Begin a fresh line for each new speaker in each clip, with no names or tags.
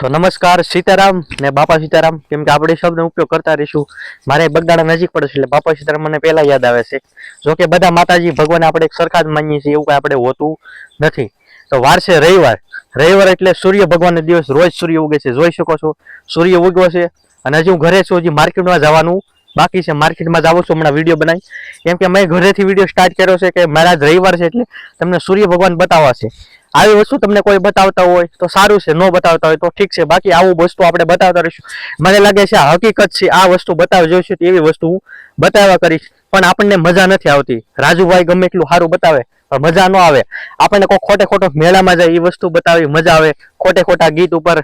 તો નમસ્કાર, સીતારામ ને બાપા સીતારામ. કેમ કે આપણે શબ્દનો ઉપયોગ કરતા રહીશું. મારે બગદાણા નજીક પડે છે એટલે બાપા સીતારામ મને પહેલા યાદ આવે છે. જો કે બધા માતાજી ભગવાન આપણે એક સરખા જ માનીએ છીએ, એવું કાંઈ આપણે હોતું નથી. તો વાર છે રવિવાર. રવિવાર એટલે સૂર્ય ભગવાનનો દિવસ, રોજ સૂર્ય ઉગે છે. જોઈ શકો છો, સૂર્ય ઉગ્યો છે અને હજી હું ઘરે છું, હજી માર્કેટમાં જવાનું. બાકી છે, માર્કેટમાં જાઉં છું, હમણાં વીડિયો બનાવી. કેમ કે મેં ઘરેથી વીડિયો સ્ટાર્ટ કર્યો છે કે મારા રવિવાર છે એટલે તમને સૂર્ય ભગવાન બતાવવા છે. આવી વસ્તુ તમને કોઈ બતાવતા હોય તો સારું છે, ન બતાવતા હોય તો ઠીક છે. બાકી આવું વસ્તુ આપણે બતાવતા રહીશું. મને લાગે છે આ હકીકત છે, આ વસ્તુ બતાવી જોઈશું એવી વસ્તુ હું બતાવ્યા કરીશ. પણ આપણને મજા નથી આવતી. રાજુભાઈ ગમે એટલું સારું બતાવે, પણ મજા ન આવે. આપણને કોઈ ખોટે ખોટો મેળામાં જાય એ વસ્તુ બતાવી મજા આવે. ખોટે ખોટા ગીત ઉપર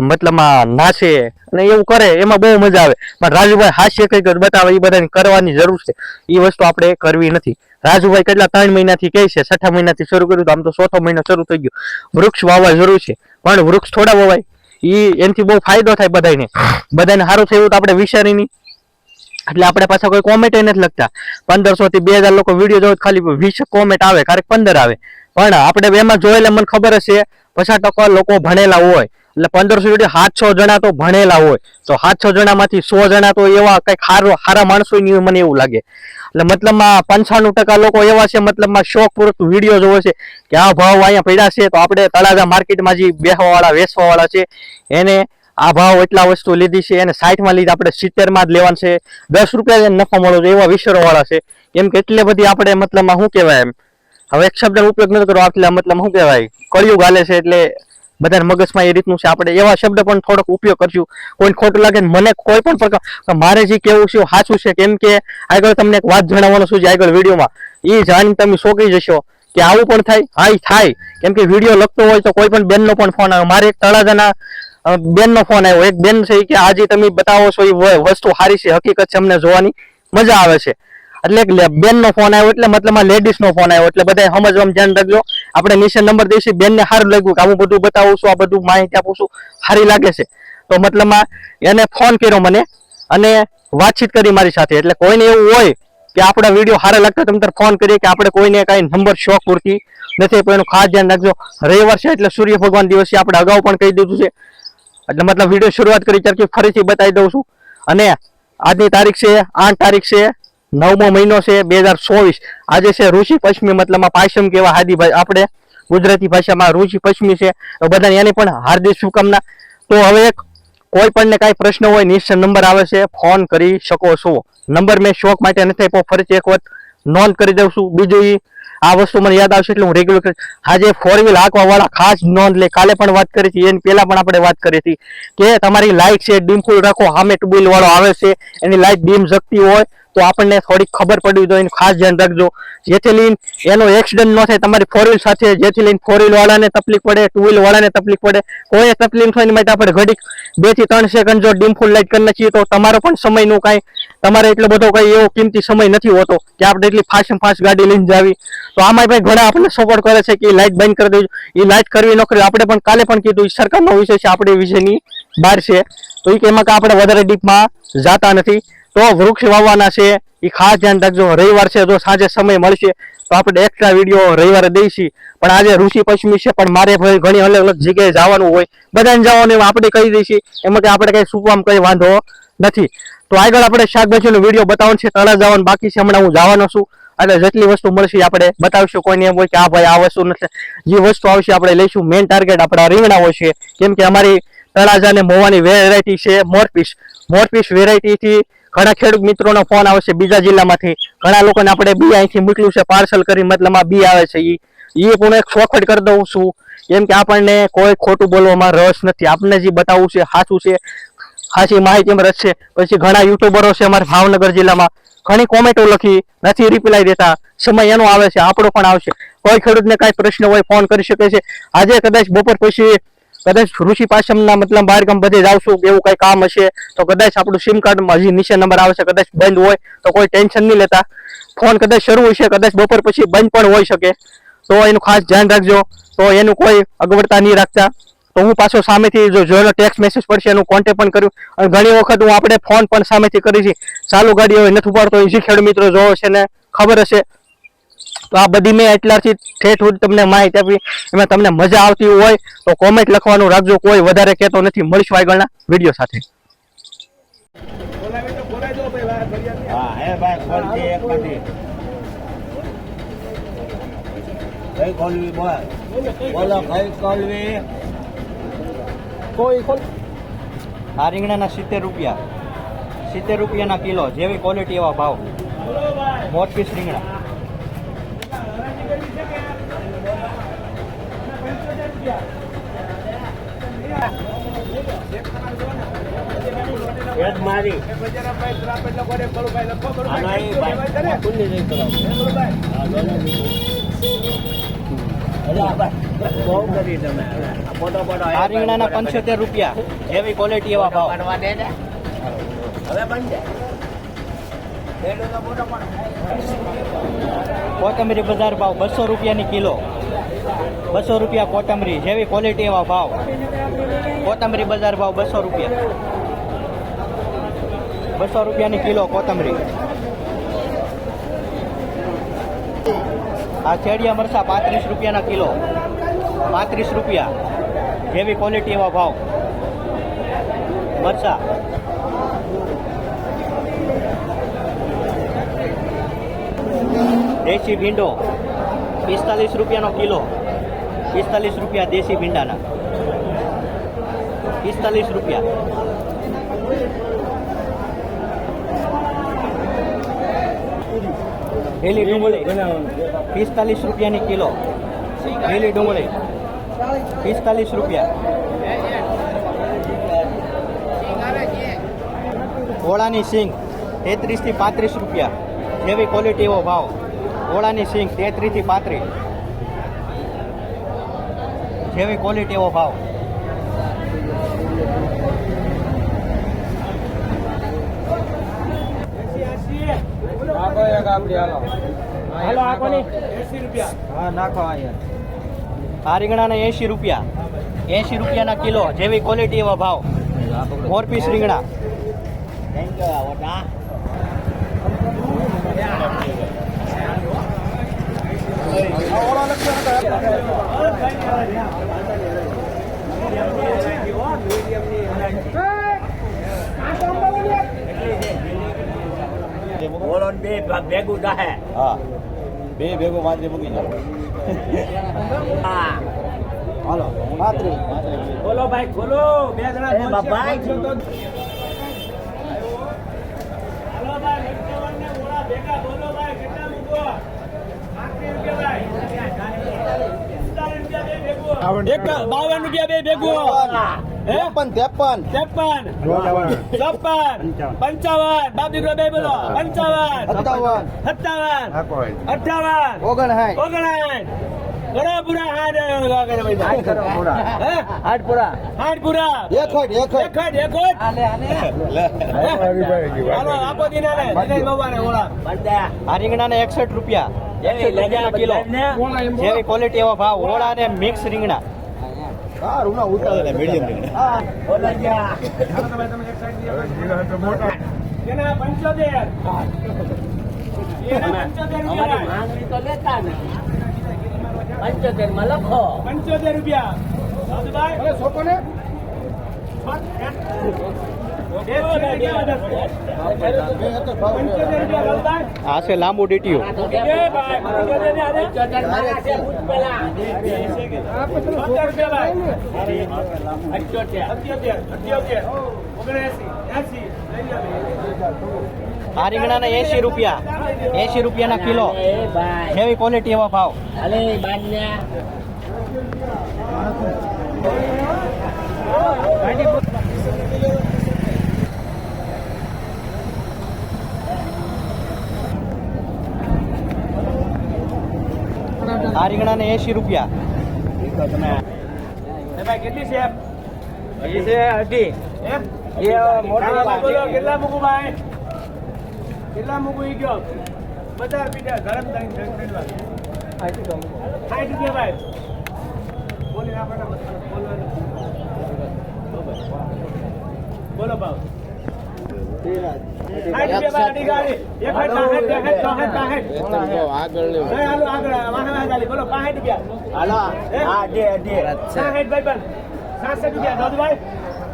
મતલબમાં નાચે અને એવું કરે, એમાં બહુ મજા આવે. પણ રાજુભાઈ હાસ્ય કઈ બતાવે, એ બધાને કરવાની જરૂર છે. એ વસ્તુ આપણે કરવી નથી. રાજુભાઈ કેટલા ત્રણ મહિનાથી કહે છે, છઠ્ઠા મહિનાથી શરૂ કર્યું તો આમ તો ચોથો મહિનો શરૂ થઈ ગયો. વૃક્ષ વાવવા જરૂર છે, પણ વૃક્ષ થોડા વવાય. એ એનાથી બહુ ફાયદો થાય બધાને બધાને સારું થયું તો આપણે વિચારી નહીં એટલે આપણે પાછા કોઈ કોમેન્ટ નથી લખતા. પંદરસો થી બે હજાર લોકો વીડિયો જોવે ખાલી વીસ કોમેન્ટ આવે, ક્યારેક પંદર આવે. પણ આપણે એમાં જોયેલા મને ખબર હશે પચાસ ટકા લોકો ભણેલા હોય એટલે પંદરસો જોડી સાત છ જણા તો ભણેલા હોય, તો સાત છ જણામાંથી સો જણા તો એવા કંઈક સારો સારા માણસો નહીં મને એવું લાગે. એટલે મતલબમાં પંચાણું ટકા લોકો એવા છે, મતલબમાં શોખ પૂરતું વીડિયો જોવે છે કે આ ભાવ અહીંયા પડ્યા છે, તો આપણે તળાજા માર્કેટમાં જે બેસવા વાળા વેચવા વાળા છે, એને આ ભાવ એટલા વસ્તુ લીધી છે, એને સાઠમાં લીધી, આપણે સિત્તેરમાં જ લેવાનું છે, દસ રૂપિયા નફો નફા મળો છે, એવા વિસરોવાળા છે. કેમ કે એટલે બધી આપણે મતલબમાં શું કહેવાય એમ? હવે એક શબ્દનો ઉપયોગ નથી કરવો એટલે મતલબ શું કહેવાય? કળિયુગ હાલે છે એટલે બધાને મગજમાં એ રીતનું છે. આપણે એવા શબ્દ પણ થોડોક ઉપયોગ કરશું. કોઈને ખોટું લાગે મને કોઈ પણ પ્રકાર મારે જે કેવું છે સાચું છે. કેમ કે આગળ તમને એક વાત જણાવવાનું છું જે આગળ વિડીયોમાં. એ જાણી તમે શોકી જશો કે આવું પણ થાય? હા થાય. કેમ કે વીડિયો લખતો હોય તો કોઈ પણ બેનનો પણ ફોન આવે. મારે એક તળાજાના બેનનો ફોન આવ્યો. એક બેન છે કે આજે તમે બતાવો છો એ વસ્તુ સારી છે. હકીકત છે અમને જોવાની. મજા આવે છે. એટલે બેન બેનનો ફોન આવ્યો એટલે મતલબ લેડીઝ નો ફોન આવ્યો. એટલે બધા સમજવામાં ધ્યાન રાખજો. આપણે મિશન નંબર દઈશું, બેનને સારું લાગ્યું કે હું બધું બતાવું છું, આ બધું માહિતી આપું છું, સારી લાગે છે. તો મતલબમાં એને ફોન કર્યો મને અને વાતચીત કરી મારી સાથે. એટલે કોઈને એવું હોય કે આપણા વીડિયો સારા લાગતા તમે ફોન કરીએ કે આપણે કોઈને કાંઈ નંબર શોખ પૂરતી નથી. પણ એનું ખાસ ધ્યાન રાખજો. રવિવાર છે એટલે સૂર્ય ભગવાન દિવસે આપણે અગાઉ પણ કહી દીધું છે. એટલે મતલબ વીડિયો શરૂઆત કરી ત્યારથી ફરીથી બતાવી દઉં છું. અને આજની તારીખ છે, આઠ તારીખ છે નવમો મહિનો છે બે હજાર ચોવીસ. આજે છે ઋષિ પશ્ચિમી મતલબમાં પાયસમ કેવા હાદી આપણે ગુજરાતી ભાષામાં ઋષિ પશ્ચિમી છે. બધાને એની પણ હાર્દિક શુભકામના. તો હવે કોઈ પણ ને કાંઈ પ્રશ્ન હોય નિશ્ચય નંબર આવે છે, ફોન કરી શકો છો. નંબર મેં શોખ માટે નથી આપ્યો ફરીથી એક વખત નોંધ કરી દઉં છું. બીજું આ વસ્તુ મને યાદ આવશે એટલે હું રેગ્યુલર આજે ફોર વ્હીલ હાંકવા ખાસ નોંધ લે. કાલે પણ વાત કરી હતી, એની પહેલા પણ આપણે વાત કરી હતી કે તમારી લાઇટ છે, ડીમ ફૂલ રાખો, સામે ટુબીલ વાળો આવે છે, એની લાઇટ ડીમ જગતી હોય તો આપણને થોડીક ખબર પડવી જોઈએ ખાસ ધ્યાન રાખજો. જેથી લઈને એનો એક્સિડન્ટ ન થાય, તમારી ફોર વ્હીલ સાથે, જેથી લઈને ફોર વ્હીલ વાળાને તકલીફ પડે ટુ વ્હીલ વાળાને તકલીફ પડે કોઈ તકલીફ થાય માટે આપણે ઘડીક બેથી ત્રણ સેકન્ડ જો ડીમ ફૂલ લાઇટ કરી નાખીએ તો તમારો પણ સમયનું કાંઈ, તમારે એટલો બધો કઈ એવો કિંમતી સમય નથી હોતો કે આપણે એટલી ફાસ્ટ ફાસ્ટ ગાડી લઈને જાવી. તો આમાં ભાઈ ઘણા આપણને સપોર્ટ કરે છે કે લાઇટ બંધ કરી દેજો. એ લાઇટ કરવી ન કરવી, આપણે પણ કાલે પણ કીધું સરકારનો વિષય છે, આપણે વિષયની બહાર છે. તો એ કે એમાં આપણે વધારે ડીપમાં જાતા નથી. તો વૃક્ષ વાવવાના છે. એ ખાસ ધ્યાન રાખજો. રવિવાર છે, જો સાંજે સમય મળશે, તો આપણે એક્સ્ટ્રા વીડિયો રવિવારે દઈશી. પણ આજે ઋષિ પશ્ચિમી છે, પણ મારે ભાઈ ઘણી અલગ અલગ જગ્યાએ જવાનું હોય. બધાને જવાનું આપણે કહી દઈશી. એમાં કે આપણે કઈ સુકવામ કઈ વાંધો નથી. તો આગળ આપણે શાકભાજીનો વીડિયો બતાવવાનો છે તળા જવાનું બાકી છે. હમણાં હું જવાનો છું. એટલે જેટલી વસ્તુ મળશે આપણે બતાવીશું. કોઈને એમ હોય કે આ ભાઈ આ વસ્તુ નથી. જે વસ્તુ આવશે આપણે લઈશું. મેઇન ટાર્ગેટ આપણા રીંગણા હોય છે. કેમ કે અમારી તળાજા અને મોવાની વેરાયટી છે મોરપીસ મોરપીસ વેરાયટીથી ઘણા ખેડૂત મિત્રોનો ફોન આવે છે બીજા જિલ્લામાંથી. ઘણા લોકોને આપણે બી અહીંથી મોકલ્યું છે, પાર્સલ કરી મતલબ બી આવે છે. એ એ પણ એક ચોખવટ કરી દઉં છું. કેમ કે આપણને કોઈ ખોટું બોલવામાં રસ નથી. આપણને જે બતાવવું છે, સાચું છે, સાચી માહિતીમાં રસ છે. પછી ઘણા યુટ્યુબરો છે અમારા ભાવનગર જિલ્લામાં. ઘણી કોમેન્ટો લખી નથી રિપ્લાય દેતા. સમય એનો આવે છે, આપણો પણ આવશે. કોઈ ખેડૂતને કાંઈ પ્રશ્ન હોય, ફોન કરી શકે છે. આજે કદાચ બપોર પછી કદાચ ઋષિ પાસમના મતલબ બહાર ગામ બધે જાવશું કે એવું કઈ કામ હશે, તો કદાચ આપણું સિમ કાર્ડમાં હજી નીચે નંબર આવે છે કદાચ બંધ હોય, તો કોઈ ટેન્શન નહીં લેતા. ફોન કદાચ શરૂ હશે, કદાચ બપોર પછી બંધ પણ હોઈ શકે. તો એનું ખાસ ધ્યાન રાખજો. તો એનું કોઈ અગવડતા નહીં રાખતા. તો હું પાછો સામેથી જો જોયેલો ટેક્સ મેસેજ પડશે, એનું કોન્ટેક્ટ પણ કર્યું. અને ઘણી વખત હું આપણે ફોન પણ સામેથી કરી છે. ચાલુ ગાડી હોય નથી ઉપાડતો. એ જે મિત્રો જોવો છે ને, ખબર હશે. તો આ બધી મેં એટલાથી ઠેઠ સુધી તમને માહિતી આપી. એમાં તમને મજા આવતી હોય તો કોમેન્ટ લખવાનું રાખજો. કોઈ વધારે કહેતો નથી. મળીશું આગળના વીડિયો સાથે.
આ રીંગણાના સિત્તેર રૂપિયા. સિત્તેર રૂપિયાના કિલો જેવી ક્વોલિટી એવા ભાવ. મોટ પીસ રીંગણા
એક મારી આનો ઈ ભાઈ ખુલ્લી નહીં કરાવો હા, બોલો. અરે આ ભાઈ, બહુ કરી તમે આ ફોટો
રીંગણાના પંચોતેર રૂપિયા. એવી ક્વોલિટી એવા ભાવ. કોથમરી બજાર ભાવ બસો રૂપિયાની કિલો. બસો રૂપિયા કોથમરી, જેવી ક્વોલિટી એવા ભાવ. કોથમરી બજાર ભાવ બસો રૂપિયા. બસો રૂપિયાની કિલો કોથમરી. આ છેડિયા મરસા પાંત્રીસ રૂપિયાના કિલો. પાંત્રીસ રૂપિયા. જેવી ક્વોલિટી એવા ભાવ. મરસા. દેશી ભીંડો. પિસ્તાલીસ રૂપિયાનો કિલો. પિસ્તાલીસ રૂપિયા દેશી ભીંડાના. પિસ્તાલીસ રૂપિયા. લીલી ડુંગળી. પિસ્તાલીસ રૂપિયાની કિલો. લીલી ડુંગળી. પિસ્તાલીસ રૂપિયા. ઘોડાની સિંગ, તેત્રીસથી પાંત્રીસ રૂપિયા. જેવી ક્વોલિટી એવો ભાવ. ઓળાની સિંગ તેત્રીસથી પાંત્રીસ. જેવી ક્વોલિટી એવો ભાવ. આ રીંગણાના એંશી રૂપિયા. એંશી રૂપિયાના કિલો, જેવી ક્વોલિટી એવો ભાવ. મોર પીસ રીંગણા.
Thank you, આવતા. બોલો ને બે ભા- ભેગું થાહે.
હા બે ભેગો માત્ર મૂકી જાઓ
હા.
હાલો પાંત્રીસ
બોલો ભાઈ ખોલો બે જણા ભાઈ
બાવન રૂપિયા બે ભેગું ત્રેપન. ત્રેપન.
ત્રેપન ચોપન પંચાવન. બાબી દીકરો બે બોલો. પંચાવન.
સત્તાવન.
સત્તાવન. અઠાવન ઓગણાઠ ઘણા પૂરા હે?
આઠપુરા
હાથ પૂરા
એકડ એકડ
એકટ એકટ હાલો આપો દિનાને દિનેશ બાબાને ઓળા.
બંધા.
આ રીંગણાને એકસઠ રૂપિયા.
જેવી
રૂપિયાના કિલો. જેવી ક્વોલિટી એવા ભાવ. ઓળા અને મિક્સ રીંગણા.
ના ઉતારે મીડિયમ
એના
અમારી
રૂપિયા.
માંગણી તો લેતા ને. પંચોતેરમાં લખો
પંચોતેર રૂપિયા
ને
આ છે લાંબુ
ડીટીઓ.
અઠ્યોતેર અઠ્યોતેર ઓગણએસી એસી.
આ રીંગણાના એંશી રૂપિયા. એંશી રૂપિયાના કિલો. જેવી ક્વોલિટી એવા ભાવ. આ રીંગણાના એંશી રૂપિયા.
એ કેટલી છે
અઢી.
એમ?
એ મોટી
કેટલા મૂકું ભાઈ? કેટલા મૂકું ઈ ગયો બધા પીડા ગરમ થઈને ખરીદવા સાઠ રૂપિયા ભાઈ બોલી ના ફટાફટ બોલવાનું. બોલો ભાવ. સાઠ રૂપિયા આગળ વાહ વાહ ચાલી. બોલો રૂપિયા.
હા દે દે.
સાસઠ ભાઈ રૂપિયા.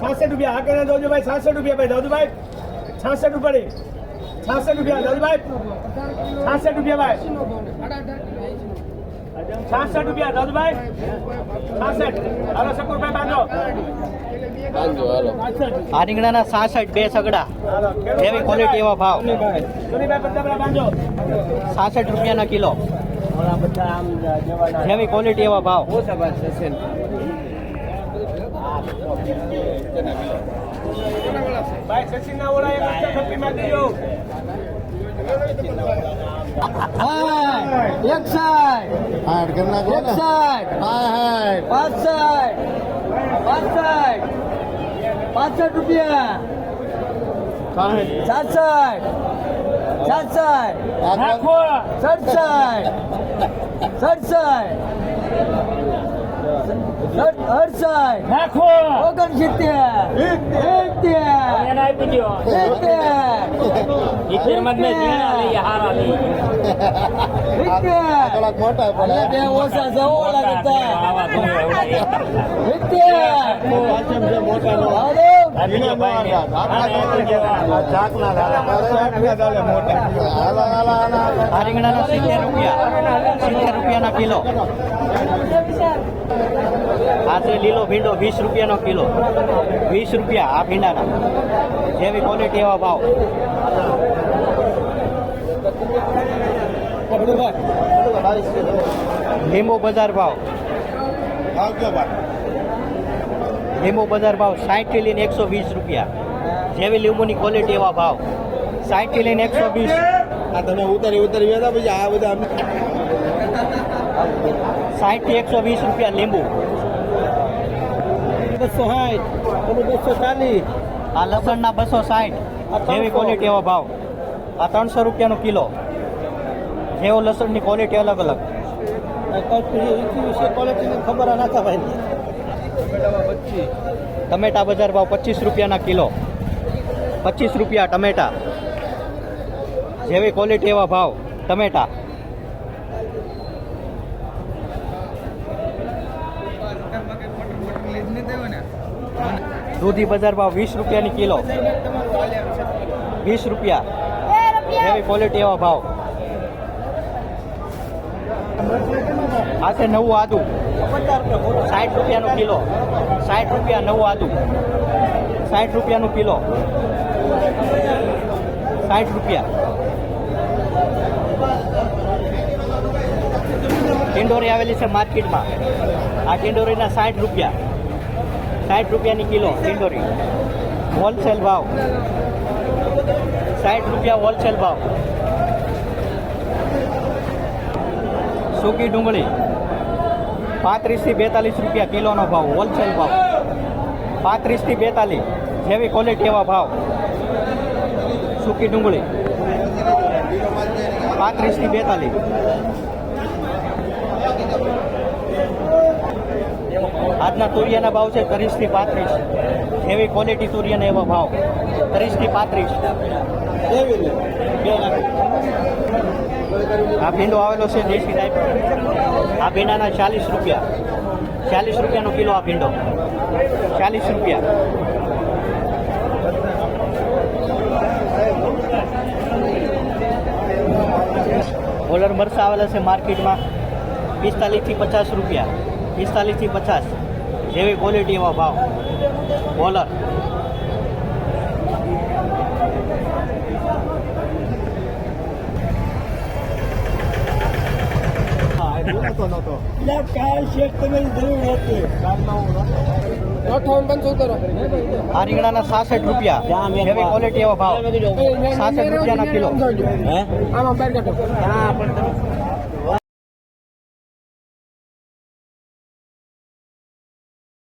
છાસઠ રૂપિયા. રૂપિયા ભાઈ દાદુભાઈ. છાસઠ રૂપિયા છાસઠ રૂપિયા દલભાઈ. છાસઠ રૂપિયા ભાઈ. છાસઠ રૂપિયા દલભાઈ. છાસઠ. હાલો શકુરભાઈ બાંધો.
આ રીંગણાના સાસઠ બે સગડા. એવી ક્વોલિટી એવા ભાવ. સાસઠ રૂપિયાના કિલો. જેવી ક્વોલિટી એવા ભાવ.
ભાઈ સચિનના ઓળા એક હપ્તા થપ્પી મારી દેજો
હાડ કર નાખો ને હાડ
પાસઠ રૂપિયા સાસઠ સાસઠ
નાખો
સડસઠ સડસઠ અડસઠ
નાખો
ઓગણ સિત્તેર.
મોટા
આ રીંગણાના સિત્તેર રૂપિયા. સિત્તેર રૂપિયાના કિલો. આ લીલો ભીંડો વીસ રૂપિયાનો કિલો. વીસ રૂપિયા આ ભીંડાના. જેવી ક્વોલિટી એવા ભાવ. લીંબુ બજાર ભાવ.
ભાઈ.
લીંબુ બજાર ભાવ સાઠથી લઈને એકસો વીસ રૂપિયા. જેવી લીંબુની ક્વોલિટી એવા ભાવ. સાઠથી લઈને એકસો વીસ.
આ તમે ઉતારી ઉતારી ગયા પછી આ બધા
સાઠથી એકસો વીસ રૂપિયા લીંબુ. બસો સાઠ બસો ચાલીસ. આ લસણના બસો સાઠ જેવી ક્વોલિટી એવા ભાવ. આ ત્રણસો રૂપિયાનો કિલો. જેવો લસણની ક્વોલિટી અલગ અલગ. ક્વોલિટીની ખબર ના. ભાઈ ટમેટા બજાર ભાવ પચીસ રૂપિયાના કિલો. પચીસ રૂપિયા ટમેટા. જેવી ક્વોલિટી એવા ભાવ, ટમેટા. દૂધી બજાર ભાવ વીસ રૂપિયાની કિલો. વીસ રૂપિયા. જેવી ક્વોલિટી એવા ભાવ. આ છે નવું આદુ. સાઠ રૂપિયાનો કિલો. સાઠ રૂપિયા નવું આદુ. સાઠ રૂપિયાનું કિલો. સાઠ રૂપિયા. ટિંડોરી આવેલી છે માર્કેટમાં. આ ટિંડોરીના સાઠ રૂપિયા. સાઠ રૂપિયાની કિલો ટિંડોરી. હોલસેલ ભાવ. સાઠ રૂપિયા હોલસેલ ભાવ. સૂકી ડુંગળી. પાંત્રીસથી બેતાલીસ રૂપિયા કિલોનો ભાવ હોલસેલ ભાવ. પાંત્રીસથી બેતાલીસ, જેવી ક્વોલિટી એવા ભાવ. સૂકી ડુંગળી. પાંત્રીસથી બેતાલીસ. આજના તુરિયાના ભાવ છે ત્રીસથી પાંત્રીસ. જેવી ક્વોલિટી તુરિયાના એવા ભાવ. ત્રીસથી પાંત્રીસ. આ ભીંડો આવેલો છે દેશી ટાઈપ આ ભીંડાના ચાલીસ રૂપિયા. ચાલીસ રૂપિયાનો કિલો આ ભીંડો. ચાલીસ રૂપિયા. ઓલર મરસા આવેલા છે માર્કેટમાં પિસ્તાલીસથી પચાસ રૂપિયા. પિસ્તાલીસથી પચાસ. જેવી ક્વોલિટી એવા ભાવ. બોલર.
નતો નતો
આ રીંગણાના સાસઠ રૂપિયા. જેવી ક્વોલિટી એવો ભાવ. સાસઠ રૂપિયાના કિલો.
આમાં બાર કાઢો